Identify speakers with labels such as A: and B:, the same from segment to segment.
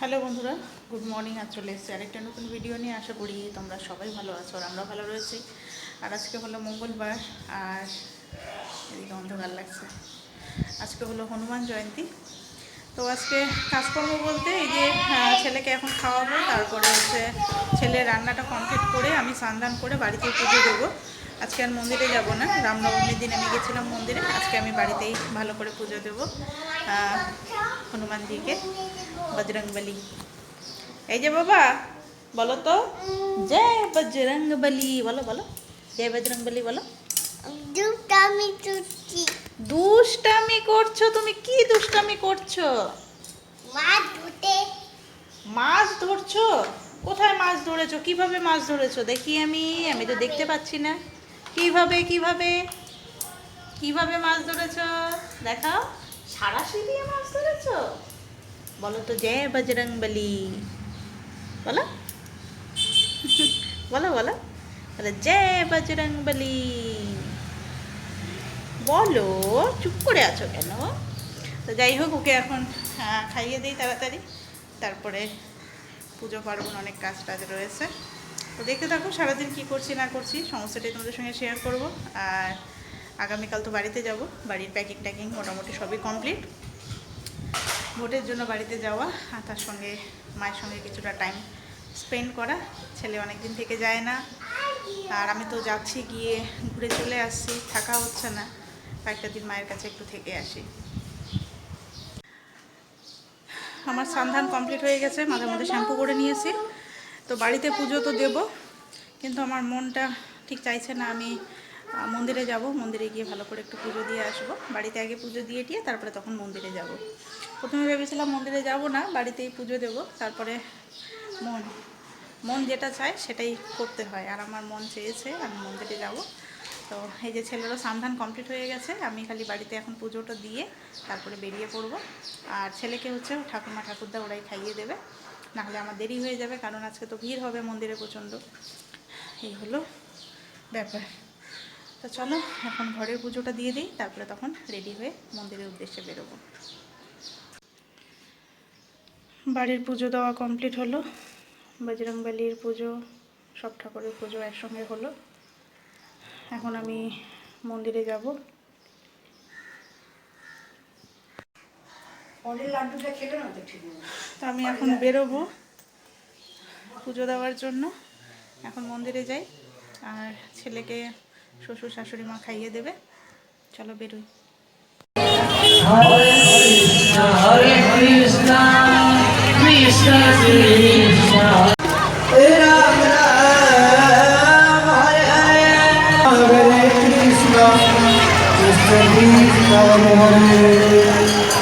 A: Hello বন্ধুরা, good morning, আজ চলে এসেছি আরেকটা নতুন ভিডিও নিয়ে, আশা করি তোমরা সবাই ভালো আছো আর আমরা ভালো রয়েছি। আর আজকে হলো মঙ্গলবার, আর এদিকে অন্ধকার লাগছে। আজকে হলো হনুমান জয়ন্তী। তো আজকে কাজকর্ম বলতে এই যে ছেলেকে এখন খাওয়াবো, তারপরে হচ্ছে ছেলের রান্নাটা কমপ্লিট করে আমি স্নান করে বাড়িতে পুজো দেবো। আজকে আর মন্দিরে যাব না, রামনবমীর দিন আমি গেছিলাম মন্দিরে, আজকে আমি বাড়িতেই ভালো করে পুজো দেবো হনুমানজিকে। বজরংবলী এই যে বাবা বলো তো জয় বজরংবলী বলো বলো জয় বজরংবলী বলো
B: দুটামি চুচি
A: দুষ্টামি করছ। তুমি কি দুষ্টামি করছ?
B: মা দুটে
A: মাছ ধরছো? কোথায় মাছ ধরেছো? কীভাবে মাছ ধরেছো? দেখি আমি আমি তো দেখতে পাচ্ছি না। কীভাবে কীভাবে? কীভাবে মাছ ধরেছো? দেখাও। সারাশি দিয়ে মাছ ধরেছো? বলো তো জয় বজরং বলি বলো বলো বলো বলো জয় বজরং বলি বলো চুপ করে আছো কেন তো যাই হোক ওকে এখন খাইয়ে দিই তাড়াতাড়ি তারপরে পুজো পার্বণ অনেক কাজ টাজ রয়েছে তো দেখতে থাকো, সারাদিন কী করছি, না করছি সমস্যাটাই তোমাদের সঙ্গে শেয়ার করব। আর আগামীকাল তো বাড়িতে যাব, বাড়ির প্যাকিং ট্যাকিং মোটামুটি সবই কমপ্লিট ভোটের জন্য বাড়িতে যাওয়া আর তার সঙ্গে মায়ের সঙ্গে কিছুটা টাইম স্পেন্ড করা। ছেলে অনেক দিন থেকে যায় না। আর আমি তো যাচ্ছি, গিয়ে ঘুরে চলে আসছি, থাকা হচ্ছে না। কয়েকটা দিন মায়ের কাছে একটু থেকে আসি। আমার সন্ধান কমপ্লিট হয়ে গেছে মাঝে মধ্যে শ্যাম্পু করে নিয়েছি। তো বাড়িতে পুজো তো দেব, কিন্তু আমার মনটা ঠিক চাইছে না। আমি মন্দিরে যাব। মন্দিরে গিয়ে ভালো করে একটু পুজো দিয়ে আসব। বাড়িতে আগে পুজো দিয়ে টিয়ে, তারপরে তখন মন্দিরে যাব। প্রথমে ভেবেছিলাম মন্দিরে যাব না, বাড়িতেই পুজো দেব। তারপরে মন মন যেটা চায় সেটাই করতে হয়। আর আমার মন চেয়েছে আমি মন্দিরে যাব। তো এই যে ছেলেরও সন্ধান কমপ্লিট হয়ে গেছে, আমি খালি বাড়িতে এখন পুজোটা দিয়ে তারপরে বেরিয়ে পড়ব। আর ছেলেকে হচ্ছে ঠাকুমা, ঠাকুরদা ওরাই খাইয়ে দেবে। নাহলে আমার দেরি হয়ে যাবে, কারণ আজকে তো ভিড় হবে মন্দিরে প্রচণ্ড। এই হলো ব্যাপার। তো চলো এখন ঘরের পুজোটা দিয়ে দিই তারপরে তখন রেডি হয়ে মন্দিরের উদ্দেশ্যে বেরোবো। বাড়ির পুজো দেওয়া কমপ্লিট হলো বজরংবলির পুজো সব ঠাকুরের পুজো একসঙ্গে হলো। এখন আমি মন্দিরে যাব।
C: তো
A: আমি এখন বেরোবো পুজো দেওয়ার জন্য। এখন মন্দিরে যাই আর ছেলেকে শ্বশুর শাশুড়ি মা খাইয়ে দেবে চলো বেরোই
D: Hare Krishna, Krishna Krishna,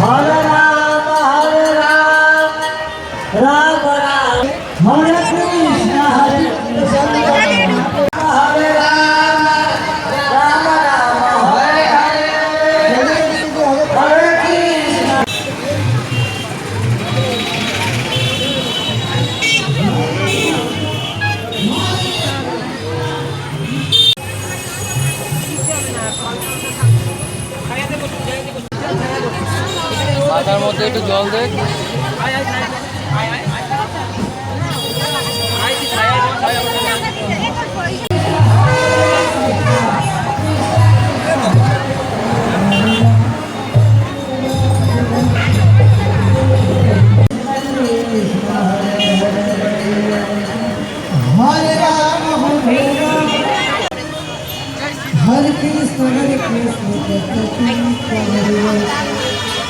D: Ram
E: মাথার মধ্যে একটু জল দেখ
D: Hare Hare.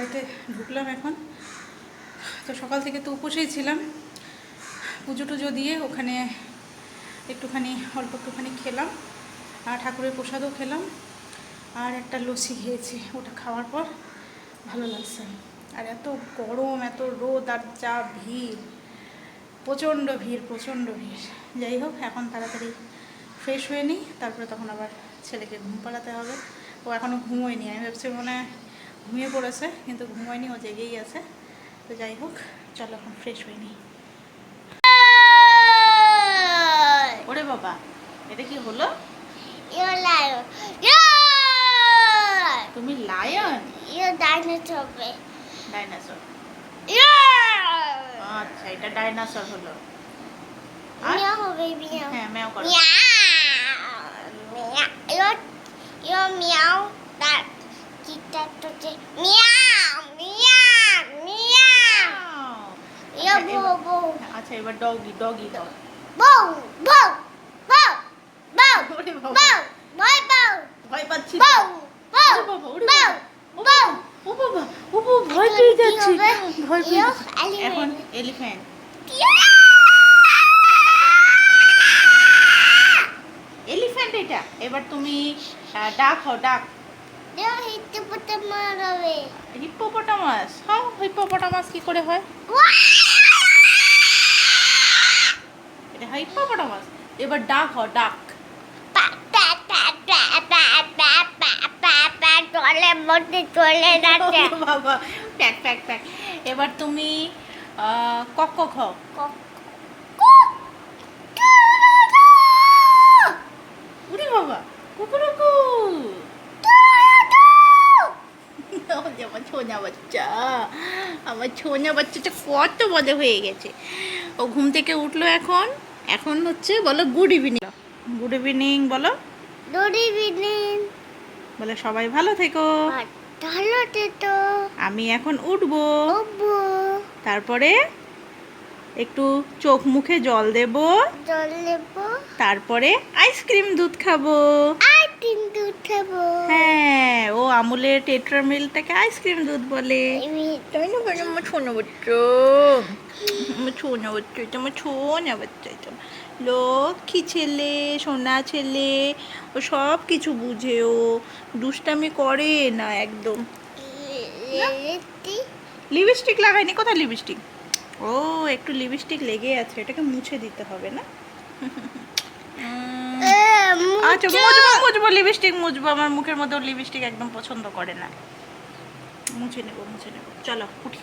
A: বাড়িতে ঢুকলাম এখন। তো সকাল থেকে তো উপসেই ছিলাম। পুজো টুজো দিয়ে ওখানে একটুখানি, অল্প একটুখানি খেলাম। আর ঠাকুরের প্রসাদও খেলাম। আর একটা লস্যি খেয়েছি, ওটা খাওয়ার পর ভালো লাগছে। আর এত গরম, এত রোদ, আর যা ভিড়, প্রচণ্ড ভিড় প্রচণ্ড ভিড়। যাই হোক, এখন তাড়াতাড়ি ফ্রেশ হয়ে নিই, তারপরে তখন আবার ছেলেকে ঘুম পাড়াতে হবে। ও এখনও ঘুমোয়নি, আমি ভাবছি মনে হয় ঘুমিয়ে পড়েছে কিন্তু ঘুমোয়নি ও জেগেই আছে তো যাই হোক চলো এখন ফ্রেশ হয়ে নিই ওরে বাবা এটা কি হলো. তুমি লায়ন. Dinosaur
B: Yeah!
A: আচ্ছা এটা ডাইনোসর হলো
B: Meow, baby. Meow.
A: হ্যাঁ ম্যাও করো
B: Meow. Meow. You're, you're Kita tote. Meow. Meow. Meow. You're
A: Okay,
B: bow, bow.
A: আচ্ছা এবার ডগি ডগি দাও.
B: Bow. Bow.
A: ওরে বাবা
B: Bow. Boy, bow.
A: ভয় পাচ্ছি তো। ওরে
B: Bow.
A: বাবা।
B: Bow.
A: ও বাবা ও বাবা ভয় পেয়ে যাচ্ছি ভয় পেয়ে. এখন এলিফ্যান্ট এলিফ্যান্ট এটা এবার তুমি ডাক হও ডাক. হিপ্পোপটামাস হও হিপ্পোপটামাস? কি করে হয়? এটা হিপ্পোপটামাস? এবার ডাক হও ডাক।
B: চলে মধ্যে চলে যাচ্ছে।
A: বাবা প্যাক প্যাক প্যাক। এবার তুমি আহ, কক কক। বাচ্চা। আমার ছোনা বাচ্চাটা কত বড় হয়ে গেছে। ও ঘুম থেকে উঠল এখন। এখন হচ্ছে বলো গুড ইভিনিং গুড ইভিনিং বলো।
B: দড়ি বিদিন
A: বলে সবাই ভালো থেকো।
B: ভালো তো
A: আমি এখন উঠবো।
B: অব্বু
A: তারপরে একটু চোখ মুখে জল দেব।
B: জল নেব
A: তারপরে আইসক্রিম দুধ খাব।
B: তিন দুধ খাব।
A: হ্যাঁ ও আমুলের টেট্রা মিল্কটাকে আইসক্রিম দুধ বলে। তাই না বলে আমার ছোনো বাচ্চা। আমার ছোনো বাচ্চা এটা আমার ছোনা বাচ্চা এটা লক্ষ্মী ছেলে সোনা ছেলে ও সব কিছু বুঝে ও। দুষ্টামি করে না একদম। লিপস্টিক লাগাইনি কোথায় লিপস্টিক? ও একটু লিপস্টিক লেগে আছে এটাকে মুছে দিতে হবে না? আচ্ছা মুজবো মুজবো লিপস্টিক মুজবো। আমার মুখের মধ্যে লিপস্টিক একদম পছন্দ করে না। মুছে নেব মুছে নেব। চলো উঠি।